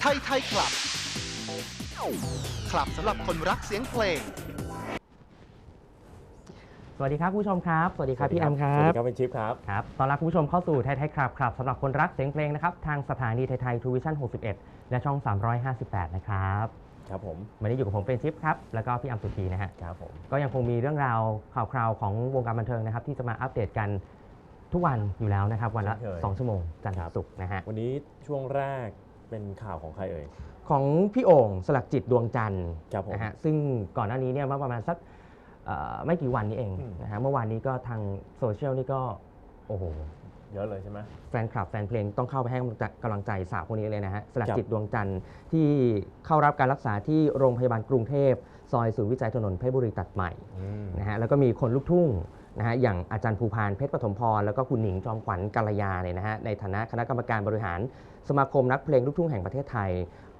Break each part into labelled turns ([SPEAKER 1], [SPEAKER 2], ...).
[SPEAKER 1] ไทยไทยคลับ คลับสำหรับคนรักเสียงเพลง
[SPEAKER 2] สวัสดีครับคุณผู้ชมครับ สวัสดีครับพี่แอมครั
[SPEAKER 3] สวัส
[SPEAKER 2] บ
[SPEAKER 3] ดีครับเป็นชิปครับ
[SPEAKER 2] ครับต้อนรับคุณผู้ชมเข้าสู่ไทยไทยครับครับสำหรับคนรักเสียงเพลงนะครับ ทางสถานีไทยไทยทูวิชั่น 61 และช่อง 358 นะครับ
[SPEAKER 3] ครับผม
[SPEAKER 2] วันนี้อยู่กับผมเป็นชิปครับ แล้วก็พี่แอมสุธีนะฮะ
[SPEAKER 3] ครับผม
[SPEAKER 2] ก็ยังคงมีเรื่องราวข่าวคราวของวงการบันเทิงนะครับที่จะมาอัปเดตกัน ทุกวันอยู่แล้วนะครับ วันละ2ชั่วโมงจันทร์ถึงศุกร์นะฮะ
[SPEAKER 3] วันนี้ช่วงแรกเป็นข่าวของใครเอ่ย
[SPEAKER 2] ของพี่โอ่งสลักจิตดวงจันทร์
[SPEAKER 3] ครับผม
[SPEAKER 2] นะฮะซึ่งก่อนหน้านี้เนี่ยเมื่อประมาณสักเอ่อไม่กี่วันนี้เอง
[SPEAKER 3] อืม
[SPEAKER 2] นะฮะเมื่อวานนี้ก็ทางโซเชียลนี่ก็ โอ้โห
[SPEAKER 3] เยอะเลยใช่ไหม
[SPEAKER 2] แฟนคลับแฟนเพลงต้องเข้าไปให้กำลังใจสาวคนนี้เลยนะฮะสลัก
[SPEAKER 3] ครับ
[SPEAKER 2] จิตดวงจันทร์ที่เข้ารับการรักษาที่โรงพยาบาลกรุงเทพ ซอยศูนย์วิจัยถนนเพชรบุรีตัดใหม่
[SPEAKER 3] อืม
[SPEAKER 2] นะฮะแล้วก็มีคนลูกทุ่ง นะฮะอย่างอาจารย์ภูพานเพชรปฐมพร แล้วก็คุณหนิงจอมขวัญกัลยาเนี่ยนะฮะในฐานะคณะกรรมการบริหารสมาคมนักเพลงลูกทุ่งแห่งประเทศไทย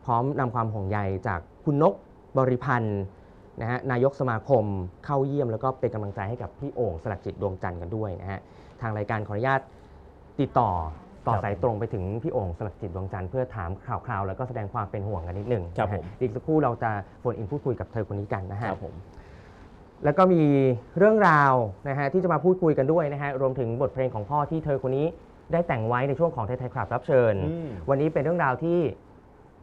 [SPEAKER 2] พร้อมนำความห่วงใยจากคุณนกบริพันธ์นะฮะนายกสมาคมเข้าเยี่ยม แล้วก็เป็นกำลังใจให้กับพี่โอ่งสลักจิตดวงจันทร์กันด้วยนะฮะทางรายการขออนุญาตติดต่อต่อ
[SPEAKER 3] ครับ
[SPEAKER 2] สายตรงไปถึงพี่โอ่งสลักจิตดวงจันทร์เพื่อถามข่าวคราวแล้วก็แสดงความเป็นห่วงกันนิดหนึ่ง
[SPEAKER 3] ครับ
[SPEAKER 2] นะฮะ
[SPEAKER 3] ผม
[SPEAKER 2] อีกสักครู่เราจะโฟนอินพูดคุยกับเธอคนนี้กันนะ
[SPEAKER 3] ค
[SPEAKER 2] ฮะ
[SPEAKER 3] รับผม
[SPEAKER 2] แล้วก็มีเรื่องราวนะฮะที่จะมาพูดคุยกันด้วยนะฮะรวมถึงบทเพลงของพ่อที่เธอคนนี้ได้แต่งไว้ในช่วงของไทยไทยคลับรับเชิญ
[SPEAKER 3] อืม
[SPEAKER 2] วันนี้เป็นเรื่องราวที่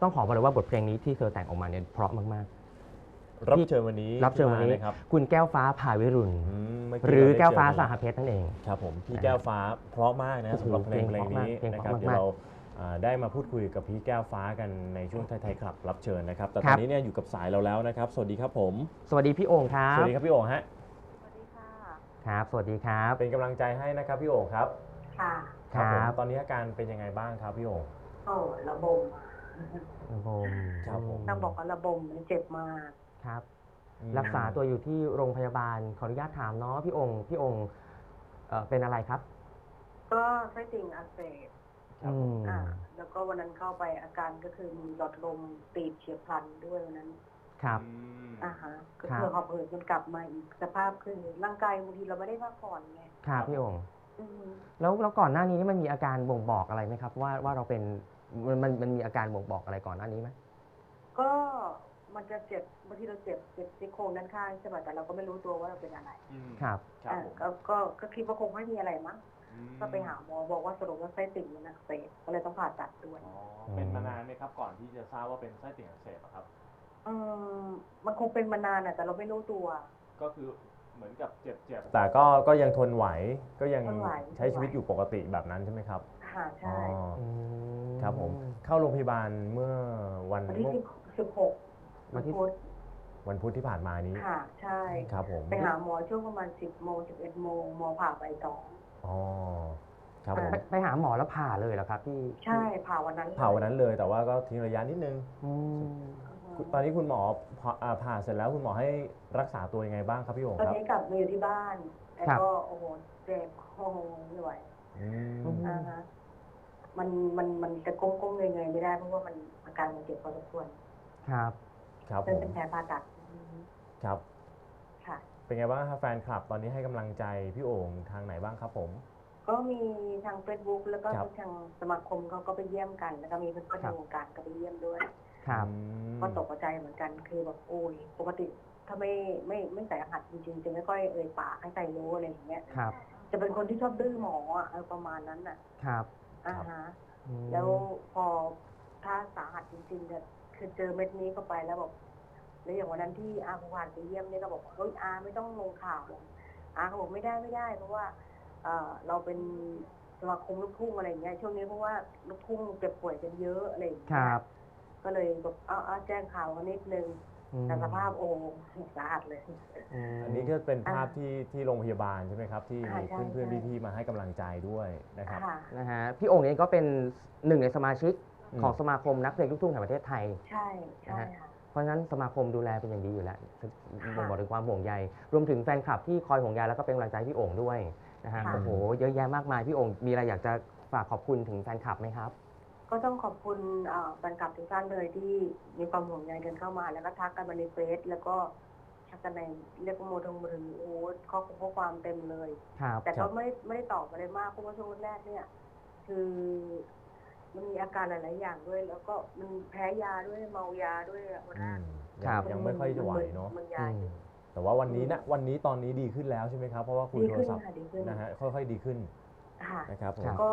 [SPEAKER 2] ต้องขอบอกเลยว่าบทเพลงนี้ที่เธอแต่งออกมาเนี่ยเพราะมาก
[SPEAKER 3] รับเชิญวันนี้
[SPEAKER 2] ๆ รับเชิญวันนี้
[SPEAKER 3] ที่มาะครับ
[SPEAKER 2] คุณแก้วฟ้าผ่าวิรุณ
[SPEAKER 3] อืมเมื่
[SPEAKER 2] หรือ
[SPEAKER 3] เได้
[SPEAKER 2] แก้วฟ้า
[SPEAKER 3] เจ
[SPEAKER 2] ส
[SPEAKER 3] อ
[SPEAKER 2] หเพชรนั่นเอง
[SPEAKER 3] ครับผมพี่
[SPEAKER 2] นะฮะ
[SPEAKER 3] แก้วฟ้าเพราะมากนะ
[SPEAKER 2] โอ้โห
[SPEAKER 3] สำหรับเพลง
[SPEAKER 2] เพ
[SPEAKER 3] เพ
[SPEAKER 2] ล
[SPEAKER 3] ล
[SPEAKER 2] ง
[SPEAKER 3] ง
[SPEAKER 2] เพราะมาก
[SPEAKER 3] นี้
[SPEAKER 2] เพลง
[SPEAKER 3] นะ
[SPEAKER 2] เพ
[SPEAKER 3] ครับ
[SPEAKER 2] ราะ
[SPEAKER 3] เดี๋ยว
[SPEAKER 2] มาก
[SPEAKER 3] เราอ่า ได้มาพูดคุยกับพี่แก้วฟ้ากันในช่วงไทยไทยคลับรับเชิญนะครับ แต่
[SPEAKER 2] ค
[SPEAKER 3] ต
[SPEAKER 2] รั
[SPEAKER 3] อบนนี้เนี่ยอยู่กับสายเราแล้วนะครับ สวัสดีครับผม
[SPEAKER 2] สวัสดีพี่โอ่งครั
[SPEAKER 3] ส
[SPEAKER 2] บ
[SPEAKER 3] วัสดีครับพี่โอ่งฮะ
[SPEAKER 4] สวัสดีค่ะ
[SPEAKER 2] ครับ สวัสดีครับ
[SPEAKER 3] เป็นกำลังใจให้นะครับพี่โอ่งครับ
[SPEAKER 4] ค่ะ
[SPEAKER 2] ครั
[SPEAKER 3] ผม
[SPEAKER 2] บ
[SPEAKER 3] ตอนนี้อาการเป็นยังไงบ้างครับพี่โอ่ง
[SPEAKER 4] โอ้ระบม
[SPEAKER 2] ผม
[SPEAKER 3] ครับผม
[SPEAKER 4] ต้องบอกว่าระบมมันเจ็บมาก
[SPEAKER 2] ครับ
[SPEAKER 3] อืม
[SPEAKER 2] รักษาตัวอยู่ที่โรงพยาบาล ขออนุญาตถามเนาะพี่โองค์พี่โองค์เอ่อเป็นอะไรครับ
[SPEAKER 4] ก็ไส้ติ่งอักเสบ
[SPEAKER 3] ครับผม
[SPEAKER 2] อืม
[SPEAKER 4] อ่า แล้วก็วันนั้นเข้าไปอาการก็คือมีหลอดลมตีบเฉียบพลันด้วยวันนั้น
[SPEAKER 2] ครับ
[SPEAKER 3] อืม
[SPEAKER 4] อ่าฮะก็
[SPEAKER 2] ครับ
[SPEAKER 4] คือหอบหืดมันกลับมาอีกสภาพคือร่างกายบางทีเราไม่ได้พักผ่อนไง
[SPEAKER 2] ครับพี่โองค์
[SPEAKER 4] อืม
[SPEAKER 2] แล้วแล้วก่อนหน้านี้นี่มันมีอาการบ่งบอกอะไรไหมครับ ว่าว่าเราเป็นมันมันมันมีอาการบ่งบอกอะไรก่อนหน้านี้ไหม
[SPEAKER 4] ก็มันจะเจ็บบางทีเราเจ็บเจ็บซี่โครงด้านข้างใช่ป่ะแต่เราก็ไม่รู้ตัวว่าเราเป็นอะไร
[SPEAKER 2] ครับ
[SPEAKER 3] ครับ
[SPEAKER 4] อ่า
[SPEAKER 3] ผม
[SPEAKER 4] ก็ก็ก็คิดว่าคงไม่มีอะไรมั้ง
[SPEAKER 3] อืม
[SPEAKER 4] ก็ไปหาหมอบอกว่าสรุปว่าไส้ติ่งมันอักเสบก็เลยต้องผ่าตัดด้วย
[SPEAKER 3] อ๋อเป็นมานานไหมครับ ก่อนที่จะทราบว่าเป็นไส้ติ่งอักเสบอะครับ
[SPEAKER 4] อืมมันคงเป็นมานานอะแต่เราไม่รู้ตัว
[SPEAKER 3] ก็คือเหมือนกับเจ็บเจ็บแต่ก็ก็ยังทนไหวก็ยัง
[SPEAKER 4] ทนไหว
[SPEAKER 3] ใช้ชีวิตอยู่ปกติแบบนั้นใช่ไหมครับ
[SPEAKER 4] ค่ะใช่
[SPEAKER 3] อ๋อ
[SPEAKER 2] อืม
[SPEAKER 3] ครับผมเข้าโรงพยาบาลเมื่อวัน
[SPEAKER 4] วันที่
[SPEAKER 3] เมื่อ
[SPEAKER 4] สิบสิบหก
[SPEAKER 2] วันที่
[SPEAKER 4] พุธ
[SPEAKER 3] วันพุธที่ผ่านมานี้
[SPEAKER 4] ค่ะ ใช่
[SPEAKER 3] ครับผม
[SPEAKER 4] ไปหาหมอช่วงประมาณสิบโมงสิบเอ็ดโมงหมอผ่าไปสอง
[SPEAKER 3] อ๋อครับผม
[SPEAKER 2] ไปไปหาหมอแล้วผ่าเลยเหรอครับพี่
[SPEAKER 4] ใช่ผ่าวันนั้น
[SPEAKER 3] ผ่าวันนั้นเลยแต่ว่าก็ทิ้งระยะนิดนึง
[SPEAKER 2] อืม
[SPEAKER 4] อืม
[SPEAKER 3] ตอนนี้คุณหมอผ่าอ่าผ่าเสร็จแล้วคุณหมอให้รักษาตัวยังไงบ้างครับพี่โอ๋ง
[SPEAKER 4] ตอน
[SPEAKER 3] ครับ
[SPEAKER 4] นี้กลับมาอยู่ที่บ้านแล้วก็โอ้โหเจ็บโอ้โหไม่ไหว
[SPEAKER 3] อืม
[SPEAKER 2] อืม
[SPEAKER 4] อ่าฮะมันมันมันจะก้มก้มเงยเงยๆไม่ได้เพราะว่ามันอาการมันเจ็บพอสมควร
[SPEAKER 2] ครับ
[SPEAKER 3] ครับผ
[SPEAKER 4] เป็น
[SPEAKER 3] ม
[SPEAKER 4] เป็นแผลผ่าตัดอืม
[SPEAKER 3] ครับ
[SPEAKER 4] ค่ะ
[SPEAKER 3] เป็นไงบ้างครับแฟนคลับตอนนี้ให้กำลังใจพี่โอ่งทางไหนบ้างครับผม
[SPEAKER 4] ก็มีทางเฟซบุ๊กแล้วก็
[SPEAKER 3] ครับ
[SPEAKER 4] ทางสมาคมเขาก็ไปเยี่ยมกัน แล้วก็มีเพื่อนๆในวงการก็ไปเยี่ยมด้วย
[SPEAKER 2] ครับ
[SPEAKER 3] อืม
[SPEAKER 4] ก็ตกใจเหมือนกันคือแบบโอ้ยปกติถ้าไม่ไม่ไม่ใส่รหัสจริงๆจะไม่ค่อยเอ่ยปากให้ใครรู้อะไรอย่างเงี้ย
[SPEAKER 2] ครับ
[SPEAKER 4] จะเป็นคนที่ชอบดื้อหมออะเออประมาณนั้นน่ะ
[SPEAKER 2] ครับ
[SPEAKER 4] อ่าฮะ
[SPEAKER 2] อืม
[SPEAKER 4] แล้วพอถ้าสาหัสจริงๆเนี่ยคือเจอเม็ดนี้เข้าไปแล้วบอก แล้วอย่างวันนั้นที่อาภูพานไปเยี่ยมเนี่ยก็บอกเฮ้ยอาไม่ต้องลงข่าวหรอกอาเขาบอกไม่ได้ไม่ได้ เพราะว่าเอ่อเราเป็นสมาคมลูกทุ่งอะไรอย่างเงี้ยช่วงนี้เพราะว่าลูกทุ่งเจ็บป่วยกันเยอะอะไรอย่าง
[SPEAKER 2] ค
[SPEAKER 4] เงี้ย
[SPEAKER 2] รับ
[SPEAKER 4] ก็เลยแบบเอาเอาแจ้งข่าวกันนิดนึง
[SPEAKER 2] อืม
[SPEAKER 4] แต่สภาพโอ้สาหัสเลย
[SPEAKER 2] ม
[SPEAKER 3] อันนี้ก็เป็นภาพ
[SPEAKER 4] อ่า
[SPEAKER 3] ที่ที่โรงพยาบาลใช่ไหมครับ ที่
[SPEAKER 4] อ่า
[SPEAKER 3] มี
[SPEAKER 4] ใช่
[SPEAKER 3] เพื่อน
[SPEAKER 4] ใช่
[SPEAKER 3] ๆพี่ๆมาให้กำลังใจด้วยนะครับ
[SPEAKER 4] ค่ะ
[SPEAKER 2] นะฮะพี่โองค์เองก็เป็นหนึ่งในสมาชิก
[SPEAKER 3] อืม
[SPEAKER 2] ของสมาคมนักเพลงลูกทุ่งแห่งประเทศไทย
[SPEAKER 4] ใช่ใช่ค่ะ
[SPEAKER 2] เพราะฉะนั้นสมาคมดูแลเป็นอย่างดีอยู่แล้ว
[SPEAKER 4] ค่ะ
[SPEAKER 2] บ่งบอกถึงความห่วงใย รวมถึงแฟนคลับที่คอยห่วงใยแล้วก็เป็นกำลังใจให้พี่โอ่งด้วยนะฮะ
[SPEAKER 4] ค่ะ
[SPEAKER 2] โอ้โหเยอะแยะมากมายพี่โอ่งมีอะไรอยากจะฝากขอบคุณถึงแฟนคลับไหมครับ
[SPEAKER 4] ก็ต้องขอบคุณเอ่อแฟนคลับทุกท่านเลยที่มีความห่วงใยกันเข้ามา แล้วก็ทักกันมาในเฟซแล้วก็แชทักกันในเรียกว่าโมทงโมถึงโอ้ข้อข้อความเต็มเลย
[SPEAKER 2] ครับ
[SPEAKER 4] แต่
[SPEAKER 3] ครั
[SPEAKER 4] ก็
[SPEAKER 3] บ
[SPEAKER 4] ไม่ไม่ได้ตอบอะไรมากเพราะว่าช่วงแรกเนี่ย คือ มันมีอาการหลาย ๆ อย่างด้วย แล้วก็มันแพ้ยาด้วยเมายาด้วยอะหัวห
[SPEAKER 3] อื
[SPEAKER 4] น้าม
[SPEAKER 2] ครับ
[SPEAKER 3] ยังไม่ค่อยจะไหวเนาะ
[SPEAKER 4] มันยา
[SPEAKER 2] อืม
[SPEAKER 3] แต่ว่าวันนี้นะวันนี้ตอนนี้ดีขึ้นแล้วใช่ไหมครับเพราะว่าคุย
[SPEAKER 4] ดี
[SPEAKER 3] โทร
[SPEAKER 4] ขึ้น
[SPEAKER 3] ศัพท์
[SPEAKER 4] ค่ะดีขึ้น
[SPEAKER 3] นะฮะค่อยๆดีขึ้น
[SPEAKER 4] ค่ะ
[SPEAKER 3] นะครับผม
[SPEAKER 2] ครับ
[SPEAKER 4] ก็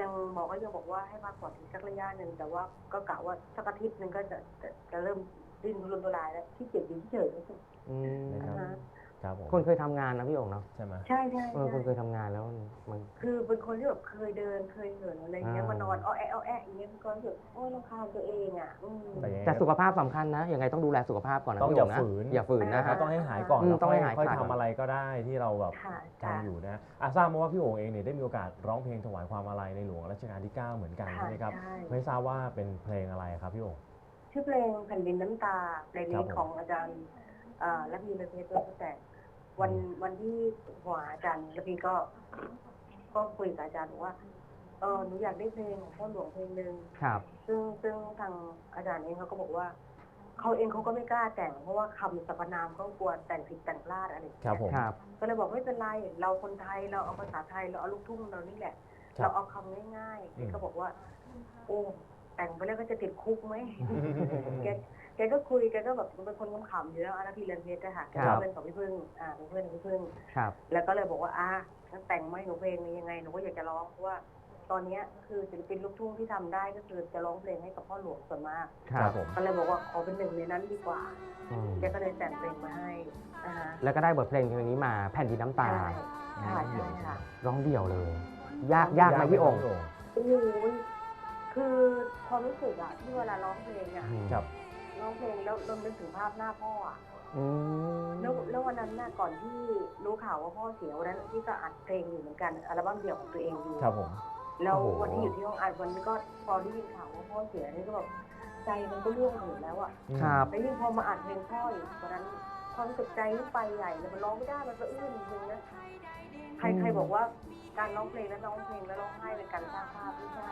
[SPEAKER 4] ยังหมอก็ยังบอกว่าให้พักผ่อนอีกสักระยะหนึ่งแต่ว่าก็กะว่าสักอาทิตย์หนึ่งก็จะจะจะเริ่มดิ้นรุนรายแล้วที่เจ็บอยู่เฉยๆ
[SPEAKER 2] อืม
[SPEAKER 3] นะครับ
[SPEAKER 4] อ่าฮะ
[SPEAKER 3] ครับผม
[SPEAKER 2] คนเคยทำงานนะพี่โองเนาะ
[SPEAKER 3] ใช่ไหม
[SPEAKER 4] ใช่ใช่
[SPEAKER 2] เออ
[SPEAKER 4] ใช่
[SPEAKER 2] คนเคยทำงานแล้วมันมัน
[SPEAKER 4] คือเป็นคนที่แบบเคยเดินเคยเหินอะไรเงี้ย
[SPEAKER 2] อ่าม
[SPEAKER 4] มานอนอ้อแอะอ้อแอะอย่างเงี้ยก็รู้สึกโอ้ยรำคาญตัวเองอะอืม
[SPEAKER 3] แต่ยังไง
[SPEAKER 2] แต่สุขภาพสำคัญนะยังไงต้องดูแลสุขภาพก่อนนะ
[SPEAKER 3] ต้อง
[SPEAKER 2] พี่
[SPEAKER 3] อย่า
[SPEAKER 2] โนะ
[SPEAKER 3] ฝืน
[SPEAKER 2] อย่าฝืนนะ
[SPEAKER 3] เรา
[SPEAKER 2] ฮะ
[SPEAKER 3] ต้องให้หายก่อน
[SPEAKER 2] อืม
[SPEAKER 3] แล้ว
[SPEAKER 2] ต้อง
[SPEAKER 3] ค่
[SPEAKER 2] ให้
[SPEAKER 3] อย
[SPEAKER 2] หาย
[SPEAKER 3] ค่อย
[SPEAKER 2] ขาดก่อน
[SPEAKER 3] ทำอะไรก็ได้ที่เราแบบ
[SPEAKER 4] ค่ะค่ะ
[SPEAKER 3] ทำอยู่นะอะทราบมาว่าพี่โอ่งเองเนี่ยได้มีโอกาสร้องเพลงถวายความอาลัยในหลวงรัชกาลที่ 9 เหมือนกัน
[SPEAKER 4] ค่ะ
[SPEAKER 3] ใช่ไหมครับ
[SPEAKER 4] ใช่
[SPEAKER 3] ไม่ทราบว่าเป็นเพลงอะไรครับพี่โอ่ง
[SPEAKER 4] ชื่อเพลงแผ่นดินน้ำตาเพลง
[SPEAKER 3] ครั
[SPEAKER 4] นี้
[SPEAKER 3] บผม
[SPEAKER 4] ของอาจารย์อ่าและพีระเพชรตัวแต่ง วัน
[SPEAKER 3] อืม
[SPEAKER 4] วันที่หัวอาจารย์และพีก็ ก็คุยกับอาจารย์บอกว่าเออหนูอยากได้เพลงของพ่อหลวงเพลงหนึ่ง
[SPEAKER 2] ครับ
[SPEAKER 4] ซึ่งซึ่งทางอาจารย์เองเขาก็บอกว่าเขาเองเขาก็ไม่กล้าแต่งเพราะว่าคำสรรพนามเขากลัวแต่งผิดแต่งพลาดอะไรอย่างเงี้ย
[SPEAKER 3] ครับผม
[SPEAKER 2] ครับ
[SPEAKER 4] ก็เลยบอกไม่เป็นไรเราคนไทยเราเอาภาษาไทยเราเอาลูกทุ่งเรานี่แหละ
[SPEAKER 3] ครั
[SPEAKER 4] เรา
[SPEAKER 3] บ
[SPEAKER 4] เอาคำง่าย
[SPEAKER 3] อืม
[SPEAKER 4] ๆก็บอกว่า โอ้ แต่งไปแล้วก็จะติดคุกไหม แกแกก็คุยแกก็แบบเป็นคนขำๆอยู่แล้วอาราพีเรนเพชรนะคะแก
[SPEAKER 2] ครั
[SPEAKER 4] ก็
[SPEAKER 2] บ
[SPEAKER 4] เป็นของพี่พึ่งอ่าเป็นเพื่อนของพี่พึ่ง
[SPEAKER 2] ครับ
[SPEAKER 4] แล้วก็เลยบอกว่าอะงั้นแต่งไหมหนูเพลงนี้ยังไงหนูก็อยากจะร้องเพราะว่าตอนเนี้ยคือศิลปินลูกทุ่งที่ทำได้ก็คือจะร้องเพลงให้กับพ่อหลวงส่วนมาก
[SPEAKER 2] ครับ
[SPEAKER 3] ผม
[SPEAKER 4] ก็เลยบอกว่าขอเป็นหนึ่งในนั้นดีกว่า
[SPEAKER 2] อืม
[SPEAKER 4] แกก็เลยแต่งเพลงมาให้อ่าฮะ
[SPEAKER 2] แล้วก็ได้บทเพลงเพลงนี้มาแผ่นดินน้ำตา
[SPEAKER 4] ใช่ใช่ใช่ค่ะ
[SPEAKER 2] ร้องเดี่ยวเลย ยากยากไหมพี่โอง
[SPEAKER 4] โอ้โห คือความรู้สึกอะที่เวลาร้องเพลงอะ
[SPEAKER 2] อืม
[SPEAKER 3] ครับ
[SPEAKER 4] ร้องเพลงแล้วเรานึกถึงภาพหน้าพ่ออะ
[SPEAKER 2] อืม
[SPEAKER 4] แล้วแล้ววันนั้นน่ะก่อนที่รู้ข่าวว่าพ่อเสียวันนั้นพี่ก็อัดเพลงอยู่เหมือนกันอัลบั้มเดี่ยวของตัวเองอยู่
[SPEAKER 3] ครับผม
[SPEAKER 4] แล้ว
[SPEAKER 3] โอ้โห
[SPEAKER 4] วันที่อยู่ที่ห้องอัดวันนี้ก็พอได้ยินข่าวว่าพ่อเสียนี่ก็แบบใจมันก็เรื่องถึงแล้วอะ
[SPEAKER 2] ครับ
[SPEAKER 4] แล้วยิ่งพอมาอัดเพลงพ่ออีกวันนั้นความรู้สึกใจนี่ไปใหญ่เลยมันร้องไม่ได้มันก็อื้อจริงๆนะใคร
[SPEAKER 2] อืม
[SPEAKER 4] ใครบอกว่า การร้องเพลงแล้วร้องเพลงแล้วร้องไห้เป็นการสร้างภาพไม่ใช่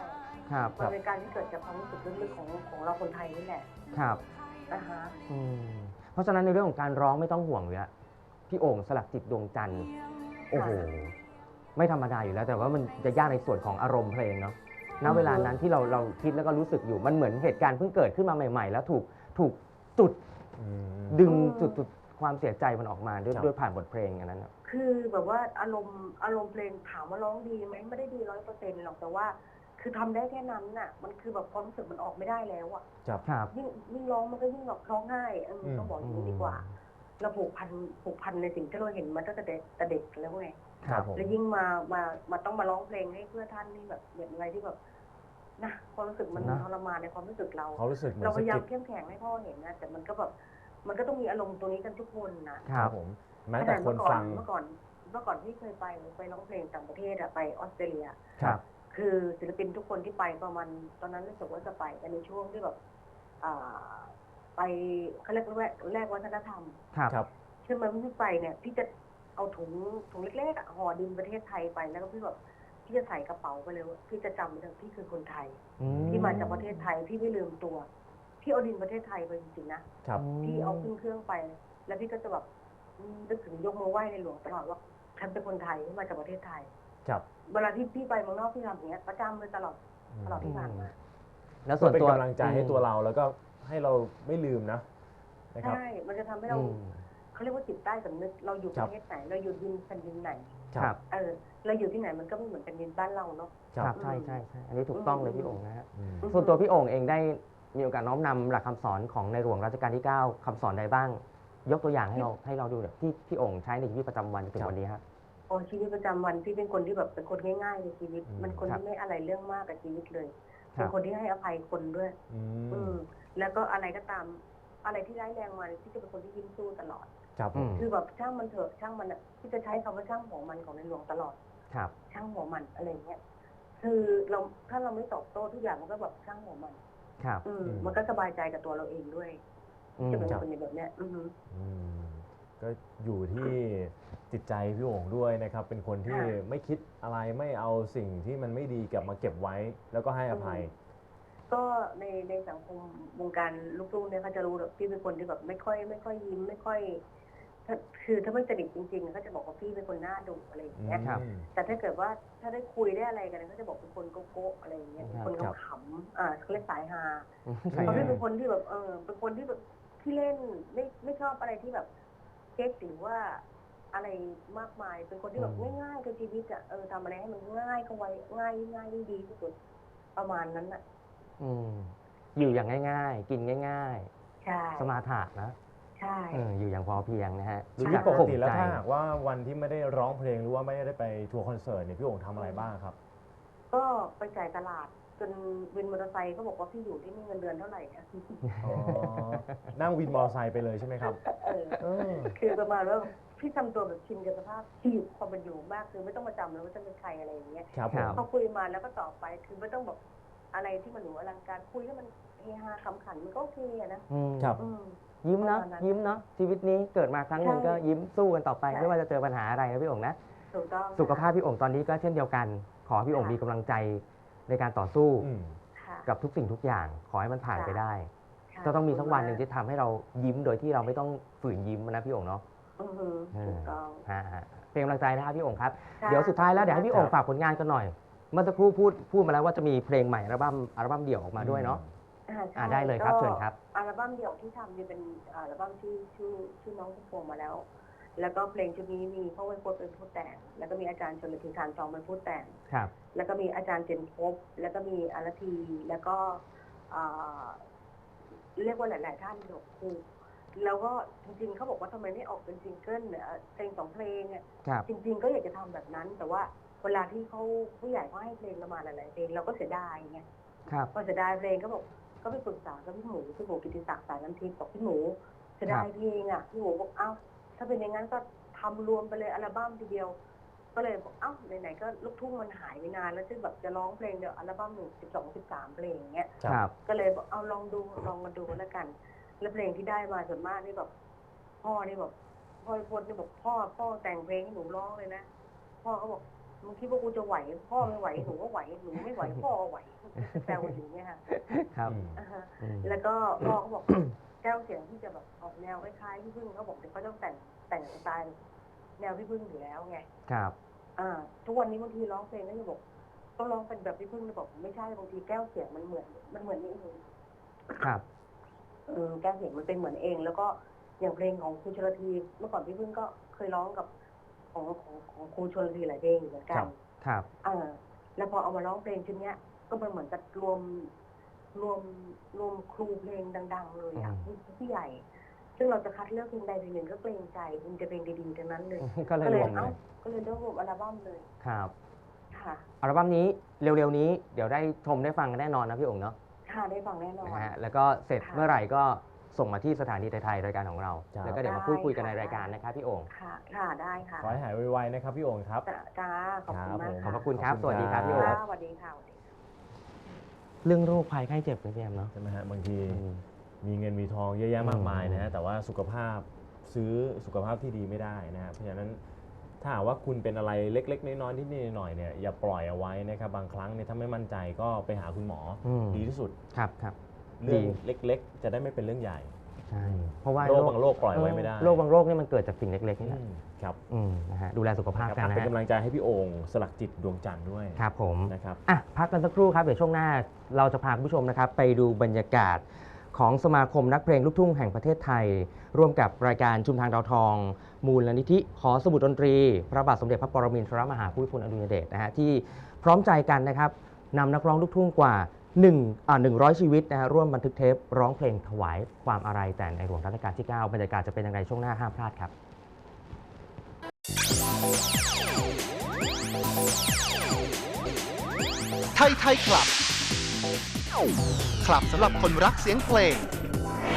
[SPEAKER 2] ครับ
[SPEAKER 4] มันเป็นการที่เกิดจากความรู้สึกลึกๆของของเราคนไทยนี่แหละ
[SPEAKER 2] ครับ
[SPEAKER 4] นะฮะ
[SPEAKER 2] อืมเพราะฉะนั้นในเรื่องของการร้องไม่ต้องห่วงเลยอะพี่โอ่งสลักจิตดวงจันทร์โอ้โหไม่ธรรมดาอยู่แล้ว แต่ว่ามันจะยากในส่วนของอารมณ์เพลงเนาะณเวลานั้นที่เราเราคิดแล้วก็รู้สึกอยู่มันเหมือนเหตุการณ์เพิ่งเกิดขึ้นมาใหม่ ๆ แล้วถูกถูกจุด
[SPEAKER 3] อืม
[SPEAKER 2] ดึงจุดจุด ความเสียใจมันออกมาด้วย
[SPEAKER 3] ครับ
[SPEAKER 2] ด้วยผ่านบทเพลงอันนั้นอะ
[SPEAKER 4] คือแบบว่าอารมณ์อารมณ์เพลงถามว่าร้องดีไหมไม่ได้ดีร้อยเปอร์เซ็นต์หรอกแต่ว่า คือทำได้แค่นั้นน่ะ มันคือแบบความรู้สึกมันออกไม่ได้แล้วอะ
[SPEAKER 3] ครับ
[SPEAKER 2] ครับ
[SPEAKER 4] ยิ่งยิ่งร้องมันก็ยิ่งแบบร้องไห้เออ
[SPEAKER 3] อืม
[SPEAKER 4] ต้องบอกอย่างนี้ดีกว่า เราผูกพันผูกพันในสิ่งที่เราเห็นมาตั้งแต่เด็กแต่เด็กแล้วไง
[SPEAKER 3] ครับผม
[SPEAKER 4] แล้วยิ่งมา มา มาต้องมาร้องเพลงให้เพื่อท่านนี่แบบเป็นอะไรที่แบบนะความรู้สึกมัน
[SPEAKER 2] นะ
[SPEAKER 4] ทรมานในความรู้สึกเรา
[SPEAKER 3] เขารู้สึกเหมือน
[SPEAKER 4] เราพ
[SPEAKER 3] สะ
[SPEAKER 4] ยายาม
[SPEAKER 3] กิด
[SPEAKER 4] เข้มแข็งให้พ่อเห็นนะแต่มันก็แบบ มันก็ต้องมีอารมณ์ตรงนี้กันทุกคนนะ
[SPEAKER 2] ครับ
[SPEAKER 3] ผมแม้แต่คนฟัง
[SPEAKER 4] เมื่อก่อนเมื่อก่อนที่เคยไปไปร้องเพลงต่างประเทศอะไปออสเตรเลีย
[SPEAKER 2] ครับ
[SPEAKER 4] คือศิลปินทุกคนที่ไปประมาณตอนนั้นรู้สึกว่าจะไปกันในช่วงที่แบบอ่าไปเขาเรียกแรกแรกวัฒนธรรม
[SPEAKER 2] ครับ
[SPEAKER 3] ครับ
[SPEAKER 4] เชื่อไหมว่าพี่ไปเนี่ยพี่จะเอาถุงถุงเล็กๆอะห่อดินประเทศไทยไปแล้วก็พี่แบบพี่จะใส่กระเป๋าไปเลยว่าพี่จะจำเลยพี่คือคนไทย
[SPEAKER 2] อื
[SPEAKER 4] ที่มาจากประเทศไทยพี่ไม่ลืมตัว พี่เอาดินประเทศไทยไปจริงๆนะ
[SPEAKER 3] ครับ
[SPEAKER 4] พี่เอาขึ้นเครื่องไป แล้วพี่ก็จะแบบอืมนึกถึงยกมือไหว้ในหลวงตลอดว่าฉันเป็นคนไทยที่มาจากประเทศไทย
[SPEAKER 3] ครับ
[SPEAKER 4] เวลาที่พี่ไปเมืองนอกพี่ทำอย่างเงี้ยประจำเลยตลอดตลอดที่ผ่านมา
[SPEAKER 2] แล้ว
[SPEAKER 3] ส่
[SPEAKER 2] ส่
[SPEAKER 3] ว
[SPEAKER 2] วนน
[SPEAKER 3] เป็น
[SPEAKER 2] ตัว
[SPEAKER 3] กำลังใจให้ตัวเราแล้วก็ให้เราไม่ลืมนะนะครับ
[SPEAKER 4] ใช่มันจะทำให้เรา
[SPEAKER 2] อืม
[SPEAKER 4] เขาเรียกว่าจิตใต้สำนึกเราอยู่
[SPEAKER 3] ค
[SPEAKER 4] ป
[SPEAKER 3] รับ
[SPEAKER 4] ระเทศไหน เราอยู่ดินแผ่นดินไหน
[SPEAKER 2] ครับ
[SPEAKER 4] เออเราอยู่ที่ไหนมันก็ไม่เหมือนแผ่นดินบ้านเราเนาะ
[SPEAKER 2] ครับใช่ใช่ใช่อันนี้ถูกต้องเลยพี่โอ่งนะฮะ
[SPEAKER 3] อืม
[SPEAKER 4] อืม
[SPEAKER 2] ส่วนตัวพี่โอ่งเองได้ มีโอกาสน้อมนำหลักคำสอนของในหลวงรัชกาลที่ 9คำสอนใดบ้าง ยกตัวอย่างให้เราให้เราดูหน่อยที่พี่โอ่งใช้ในชีวิตประจำวันจนถึงวันนี้ครับ
[SPEAKER 4] โอ้ชีวิตประจำวันพี่เป็นคนที่แบบเป็นคนง่ายๆในชีวิต
[SPEAKER 3] อืม
[SPEAKER 4] มันคน
[SPEAKER 2] ครับ
[SPEAKER 4] ที่ไม่อะไรเรื่องมากกับชีวิตเลย
[SPEAKER 2] ครั
[SPEAKER 4] เป็
[SPEAKER 2] บ
[SPEAKER 4] นคนที่ให้อภัยคนด้วย
[SPEAKER 3] อื
[SPEAKER 4] อื
[SPEAKER 3] ม
[SPEAKER 4] มแล้วก็อะไรก็ตาม อะไรที่ร้ายแรงมาพี่จะเป็นคนที่ยิ้มสู้ตลอด
[SPEAKER 3] ครับผ
[SPEAKER 2] อื
[SPEAKER 3] ม
[SPEAKER 2] ม
[SPEAKER 4] คือแบบช่างมันเถอะช่างมันอะพี่จะใช้คำว่าช่างหัวมันของในหลวงตลอด
[SPEAKER 2] ครับ
[SPEAKER 4] ช่างหัวมันอะไรเงี้ยคือเราถ้าเราไม่ตอบโต้ทุกอย่างมันก็แบบช่างหัวมัน
[SPEAKER 2] ครับ
[SPEAKER 4] อืม
[SPEAKER 3] อืม
[SPEAKER 4] มันก็สบายใจกับตัวเราเองด้วย
[SPEAKER 2] อืม
[SPEAKER 4] จะเป็นคนในแบบเนี้ยอือฮึ
[SPEAKER 3] อืมก็อยู่ที่จิตใจพี่โอ่งด้วยนะครับ เป็นคนที่
[SPEAKER 4] ค่ะ
[SPEAKER 3] ไม่คิดอะไรไม่เอาสิ่งที่มันไม่ดีกลับมาเก็บไว้ แล้วก็ให้อภัย
[SPEAKER 4] ก็ในในสังคมวงการลูกๆเนี่ยเขาจะรู้แบบพี่เป็นคนที่แบบไม่ค่อย ไม่ค่อยยิ้ม ไม่ค่อย ถ้าคือถ้าไม่สนิทจริงๆ ก็จะบอกว่าพี่เป็นคนหน้าดุอะไรอย่างเงี้ย
[SPEAKER 2] ครับ
[SPEAKER 3] อืม
[SPEAKER 4] แต่ถ้าเกิดว่าถ้าได้คุยได้อะไรกันก็จะบอกเป็นคนโกโก้อะไรอย่างเงี้ยเป็นคน
[SPEAKER 3] ครับ
[SPEAKER 4] ขำๆอ่าเขาเรียกสายฮา
[SPEAKER 2] ใช่
[SPEAKER 4] เพราะ
[SPEAKER 2] ค
[SPEAKER 4] พี่
[SPEAKER 2] รับ
[SPEAKER 4] เป็นคนที่แบบเออเป็นคนที่แบบที่เล่นไม่ไม่ชอบอะไรที่แบบเก๊กหรือว่าอะไรมากมาย เป็นคนที่แบบ
[SPEAKER 2] อืม
[SPEAKER 4] ง่ายๆกับชีวิตอะเออทำอะไรให้มันง่ายก็ไว้ง่ายง่ายยิ่งดีที่สุดประมาณนั้นอะ
[SPEAKER 2] อืม อยู่อย่างง่าย ๆ กินง่าย
[SPEAKER 4] ใช่
[SPEAKER 2] ๆสมาถะนะ
[SPEAKER 4] ใช่
[SPEAKER 2] เอออยู่อย่างพอเพียงนะฮะ
[SPEAKER 3] ที
[SPEAKER 2] รู้
[SPEAKER 3] นี้
[SPEAKER 2] จัก
[SPEAKER 3] ปก
[SPEAKER 2] ข่ม
[SPEAKER 3] ติแล้ว
[SPEAKER 2] ใจ
[SPEAKER 3] ถ้าหากว่าวันที่ไม่ได้ร้องเพลงหรือว่าไม่ได้ไปทัวร์คอนเสิร์ตเนี่ยพี่โอ่งทำอะไรบ้างครับ
[SPEAKER 4] ก็ไปจ่ายตลาด จนวินมอเตอร์ไซค์เขาบอกว่าพี่อยู่ที่นี่เงินเดือนเท่าไหร่นะ
[SPEAKER 3] อ๋อ นั่งวินมอเตอร์ไซค์ไปเลยใช่ไหมครับ
[SPEAKER 4] เออ
[SPEAKER 3] เออ
[SPEAKER 4] คือประมาณว่าพี่ทำตัวแบบชินกับสภาพที่อยู่ความเป็นอยู่มากคือไม่ต้องมาจำเลยว่าจะเป็นใครอะไรอย่างเงี้ย
[SPEAKER 3] ครับผ
[SPEAKER 2] ครั
[SPEAKER 3] ม
[SPEAKER 2] บ
[SPEAKER 4] พอคุยมาแล้วก็ต่อไปคือไม่ต้องแบบอะไรที่มันหรูอลังการคุยแล้วมันเฮฮาขำขันมันก็โอเคอะนะ
[SPEAKER 2] อืม
[SPEAKER 3] ครับ
[SPEAKER 4] อืม
[SPEAKER 2] ยิ้มเนาะ
[SPEAKER 4] ประมาณนั้น
[SPEAKER 2] ยิ้มเนาะชีวิตนี้เกิดมาครั้งหนึ่ง
[SPEAKER 4] ใช่
[SPEAKER 2] ก็ยิ้มสู้กันต่อไป
[SPEAKER 4] ใช่
[SPEAKER 2] ไม่ว่าจะเจอปัญหาอะไรนะพี่โองนะ
[SPEAKER 4] ถูกต้อง
[SPEAKER 2] สุขภาพพี่โองตอนนี้ก็เช่นเดียวกัน ขอให้พี่โอง
[SPEAKER 4] ค่ะ
[SPEAKER 2] มีกำลังใจในการต่อสู้
[SPEAKER 3] อืม
[SPEAKER 4] ค่ะ
[SPEAKER 2] กับทุกสิ่งทุกอย่าง ขอให้มันผ่าน
[SPEAKER 4] ค่ะ
[SPEAKER 2] ไปได้
[SPEAKER 4] ค่ะ
[SPEAKER 2] จะต้องมีสักวันหนึ่ง
[SPEAKER 4] ขบ
[SPEAKER 2] ที่ทำให้เรายิ้มโดยที่เราไม่ต้องฝืนยิ้มนะพี่โองเนาะ
[SPEAKER 4] คุณมากอือฮึถูกต้อง
[SPEAKER 2] ฮะฮะเป็นกำลังใจนะครับพี่โองครับ
[SPEAKER 4] ค่ะ
[SPEAKER 2] เดี๋ยวสุดท้ายแล้วเดี๋ยวให้พี่โอง
[SPEAKER 3] ครับ
[SPEAKER 2] ฝากผลงานกันหน่อย เมื่อสักครู่พูดพูดมาแล้วว่าจะมีเพลงใหม่อัลบั้มอัลบั้มเดี่ยวออกมาด้วยเนาะ
[SPEAKER 4] อ่าใช่
[SPEAKER 2] อ่าได้เลยครับ
[SPEAKER 4] ก็
[SPEAKER 2] เชิญครับ
[SPEAKER 4] อัลบั้มเดี่ยวที่ทำเนี่ยเป็นอัลบั้มที่ชื่อชื่อน้องพุ่มพวงมาแล้ว แล้วก็เพลงชุดนี้มีพ่อไวยพจน์เป็นผู้แต่ง แล้วก็มีอาจารย์ชนลทิทานทองเป็นผู้แต่ง
[SPEAKER 2] ครับ
[SPEAKER 4] แล้วก็มีอาจารย์เจนพบ แล้วก็มีอารที แล้วก็อ่าเรียกว่าหลาย ๆ ท่านหลวงครูแล้วก็จริง ๆเขาบอกว่าทำไมไม่ออกเป็นซิงเกิลเนี่ยเพลงสองเพลงเนี่ย
[SPEAKER 2] ครับ
[SPEAKER 4] จริง ๆ ก็อยากจะทำแบบนั้น แต่ว่าเวลาที่เขาผู้ใหญ่เขาให้เพลงเรามาหลาย ๆ เพลงเราก็เสียดายไง
[SPEAKER 2] ครับ
[SPEAKER 4] พอเสียดายเพลงก็บอก ก็ไปปรึกษากับพี่หมูพี่หมูกิติศักดิ์สายน้ำทิพย์บอกพี่หมูเสียดายเพลงอะพี่หมูบอกเอ้าถ้าเป็นอย่างนั้นก็ทำรวมไปเลยอัลบั้มทีเดียว ก็เลยบอกเอ้าไหนๆก็ลูกทุ่งมันหายไปนานแล้วจะแบบจะร้องเพลงเดียวอัลบั้มหนึ่งสิบสองสิบสามเพลงอย่างเงี้ย
[SPEAKER 2] ครับ
[SPEAKER 4] ก็เลยบอกเอาลองดูลองมาดูแล้วกัน แล้วเพลงที่ได้มาส่วนมากนี่แบบพ่อนี่แบบพ่อพจน์นี่บอกพ่อพ่อแต่งเพลงให้หนูร้องเลยนะพ่อเขาบอก มึงคิดว่ากูจะไหว พ่อไม่ไหวหนูก็ไหวหนูไม่ไหวพ่อก็ไหวแซวกันอย่างเงี้ยค่ะ
[SPEAKER 2] ครับ
[SPEAKER 3] อืม
[SPEAKER 4] อ่าฮะ
[SPEAKER 2] อืม
[SPEAKER 4] แล้วก็พ่อเขาบอก แก้วเสียงที่จะแบบออกแนวคล้ายๆพี่พึ่งเขาบอกเดี๋ยวเขาต้องแต่งแต่งสไตล์แนวพี่พึ่งอยู่แล้วไง
[SPEAKER 2] ครับ
[SPEAKER 4] อ่าทุกวันนี้บางทีร้องเพลงก็จะบอกต้องร้องเป็นแบบพี่พึ่งเลยบอกไม่ใช่บางทีแก้วเสียงมันเหมือน มันเหมือนนี่เอง
[SPEAKER 2] ครับ
[SPEAKER 4] เออแก้วเสียงมันเป็นเหมือนเอง แล้วก็อย่างเพลงของครูชลทีเมื่อก่อนพี่พึ่งก็เคยร้องกับ ของของของครูชลทีหลายเพลงอยู่เหมือนกั
[SPEAKER 3] ครั
[SPEAKER 4] น
[SPEAKER 3] บ
[SPEAKER 2] ครับ
[SPEAKER 4] เออแล้วพอเอามาร้องเพลงชุดเนี้ย ก็มันเหมือนกับรวมรวมรวมครูเพลงดัง ๆ เลยอะ
[SPEAKER 2] อืม
[SPEAKER 4] ผู้ใหญ่ ซึ่งเราจะคัดเลือกเพลงใดเพลงหนึ่งก็เกรงใจมันจะเพลงดีๆทั้งนั้นเลย
[SPEAKER 2] ก็เลย
[SPEAKER 4] ก็เล
[SPEAKER 2] ร
[SPEAKER 4] ยว
[SPEAKER 2] มเล
[SPEAKER 4] เอ้ายก็เลยรวบรวมอัลบั้มเลย
[SPEAKER 2] ครับ
[SPEAKER 4] ค่ะ
[SPEAKER 2] อัลบั้มนี้เร็วๆนี้เดี๋ยวได้ชมได้ฟังกันแน่นอนนะพี่โองเนาะ
[SPEAKER 4] ค่ะได้ฟังแน่นอน
[SPEAKER 2] นะฮะแล้วก็เสร็จ
[SPEAKER 4] ค่ะ
[SPEAKER 2] เมื่อไหร่ก็ ส่งมาที่สถานีไทยๆรายการของเรา
[SPEAKER 3] ครับ
[SPEAKER 2] แล้วก็เดี๋ยวมา
[SPEAKER 4] ได้
[SPEAKER 2] พูดคุยกันใน
[SPEAKER 4] ค่ะ
[SPEAKER 2] รายการนะครับพี่โอง
[SPEAKER 4] ค่ะ ค่ะ ได้ค่ะ
[SPEAKER 3] ขอให้หายไวๆนะครับพี่โอ่งครับ
[SPEAKER 4] จ้าจ้าขอบคุณมาก
[SPEAKER 3] ครับผม
[SPEAKER 2] ขอบพ
[SPEAKER 4] ค่ะ
[SPEAKER 2] ระคุณครับ
[SPEAKER 3] ขอบ
[SPEAKER 2] ส
[SPEAKER 3] คุณ
[SPEAKER 2] วัสดีครับ
[SPEAKER 3] ครับ
[SPEAKER 2] พี่โอง
[SPEAKER 4] ค่ะสวัสดีค่ะสวัสดีค่ะ
[SPEAKER 2] เรื่องโรคภัยไข้เจ็บเป็นพี่แอมเนาะ
[SPEAKER 3] ใช่ไหมฮะบางที
[SPEAKER 2] อืม
[SPEAKER 3] มีเงินมีทองเยอะแยะมากมายนะฮะ
[SPEAKER 2] อืม
[SPEAKER 3] แต่ว่าสุขภาพซื้อสุขภาพที่ดีไม่ได้นะฮะเพราะฉะนั้นถ้าหากว่าคุณเป็นอะไรเล็ก ๆ น้อยๆนิดๆหน่อยๆเนี่ยอย่าปล่อยเอาไว้นะครับบางครั้งเนี่ยถ้าไม่มั่นใจก็ไปหาคุณหมออ
[SPEAKER 2] ม
[SPEAKER 3] ดีที่สุด
[SPEAKER 2] ครับครับ
[SPEAKER 3] เรื่อง
[SPEAKER 2] ดี
[SPEAKER 3] เล็ก ๆ จะได้ไม่เป็นเรื่องใหญ่
[SPEAKER 2] ใช่เพราะว่า
[SPEAKER 3] โรคบางโรคปล่อยไว้ไม่ได้
[SPEAKER 2] โรคบางโรคนี่มันเกิดจากสิ่งเล็กๆนี่แหละ
[SPEAKER 3] อืมครับ
[SPEAKER 2] อืมนะฮะดูแลสุขภาพ
[SPEAKER 3] ครับ
[SPEAKER 2] กันนะ
[SPEAKER 3] เป็น
[SPEAKER 2] ฮะ
[SPEAKER 3] กำลังใจให้พี่โอ่งสลักจิตดวงจันทร์ด้วย
[SPEAKER 2] ครับผม
[SPEAKER 3] นะครับ
[SPEAKER 2] อะพักกันสักครู่ครับเดี๋ยวช่วงหน้าเราจะพาคุณผู้ชมนะครับ ไปดูบรรยากาศของสมาคมนักเพลงลูกทุ่งแห่งประเทศไทย ร่วมกับรายการชุมทางดาวทอง มูลนิธิขอสมุดดนตรี พระบาทสมเด็จพระปรมินทรมหาภูมิพลอดุลยเดชนะฮะที่พร้อมใจกันนะครับนำนักร้องลูกทุ่งกว่า 1อ่า100 ชีวิตนะฮะร่วมบันทึกเทปร้องเพลงถวายความอาลัยแต่ในหลวงรัชกาลที่ 9 บรรยากาศจะเป็นยังไงช่วงหน้าห้ามพลาดครับ
[SPEAKER 1] ไทยไทยคลับคลับสำหรับคนรักเสียงเพลง